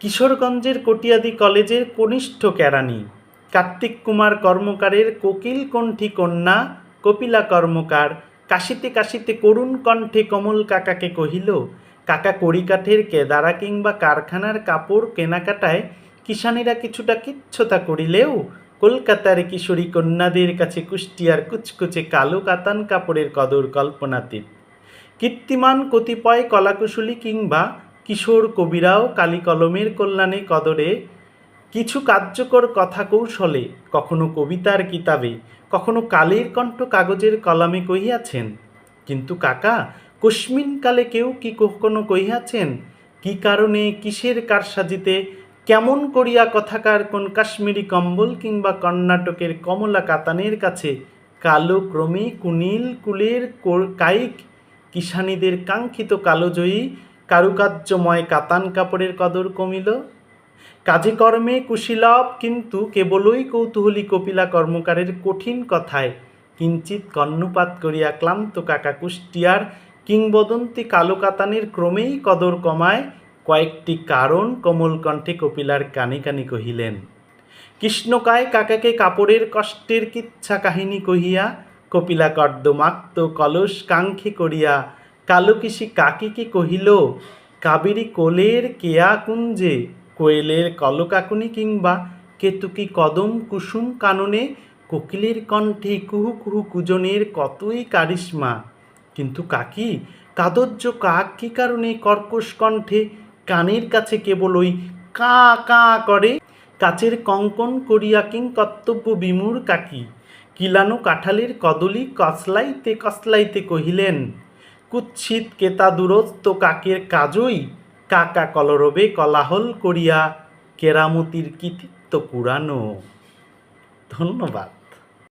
কিশোরগঞ্জের কটিয়াদি কলেজের কনিষ্ঠ কেরানি কার্তিক কুমার কর্মকারের কোকিল কণ্ঠী কন্যা, কপিলা কর্মকার, কাশিতে কাশিতে করুণ কণ্ঠে কমল কাকাকে কহিল, কাকা কড়িকাঠের কেদারা কিংবা কারখানার কাপড় কেনাকাটায় কিষানীরা কিছুটা কিচ্ছতা করিলেও, কলকাতার কিশোরী কন্যাদের কাছে কুষ্টিয়ার কুচকুচে কালো কাতান কাপড়ের কদর কল্পনাতীত। কীর্তিমান কতিপয় কলাকুশলী কিংবা কিশোর কবিরাও কালী কলমের কল্যাণে কদরে, কিছু কার্যকর কথা কৌশলে, কখনো কবিতার কিতাবে, কখনো কালের কণ্ঠ কাগজের কলামে কহিয়াছেন। কিন্তু কাকা কস্মিনকালে কেউ কি কখনো কহিয়াছেন? কি কারণে, কিসের কারসাজিতে, কেমন করিয়া কথাকার কোন কাশ্মীরি কম্বল কিংবা কর্ণাটকের কমলা কাতানের কাছে, কালো ক্রমে কুনিল কুলের কায়িক কিষানীদের কাঙ্ক্ষিত কালোজয়ী কারুকার্যময় কাতান কাপড়ের কদর কমিল। কাজে কর্মে কুশীলভ কিন্তু কেবলই কৌতূহলী কপিলা কর্মকারের কঠিন কথায়। কিঞ্চিত কর্ণপাত করিয়া ক্লান্ত কাকা কুষ্টিয়ার কিংবদন্তি কালো কাতানের ক্রমেই কদর কমায়। কয়েকটি কারণ কোমল কণ্ঠে কপিলার কানে কানে কহিলেন, কৃষ্ণকায় কাকাকে কাপড়ের কষ্টের কিচ্ছা কাহিনী কহিয়া, কপিলা কর্দমাক্ত কলস কাঙ্ক্ষী করিয়া কালকিসি কাকিকে কহিল, কাবেরী কোলের কেয়া কুঞ্জে কোয়েলের কলকাকুনি কিংবা কেতুকি কদম কুসুম কাননে? কোকিলের কণ্ঠে কুহু কুহু কুজনের কতই কারিশ্মা? কিন্তু কাকি, কাদর্য কাক কি কারণে কর্কশ কণ্ঠে? কানের কাছে কেবল ওই কা কা করে? কাচের কঙ্কন করিয়া কিং কর্তব্য বিমূর কাকি? কিলানো কাঠালের কদলি কসলাইতে কসলাইতে কহিলেন কুৎসিত কেতা দূরত্ব কাকের কাজই কাকা কলরবে কলাহল করিয়া কেরামতির কৃতিত্ব কুড়ানো ধন্যবাদ।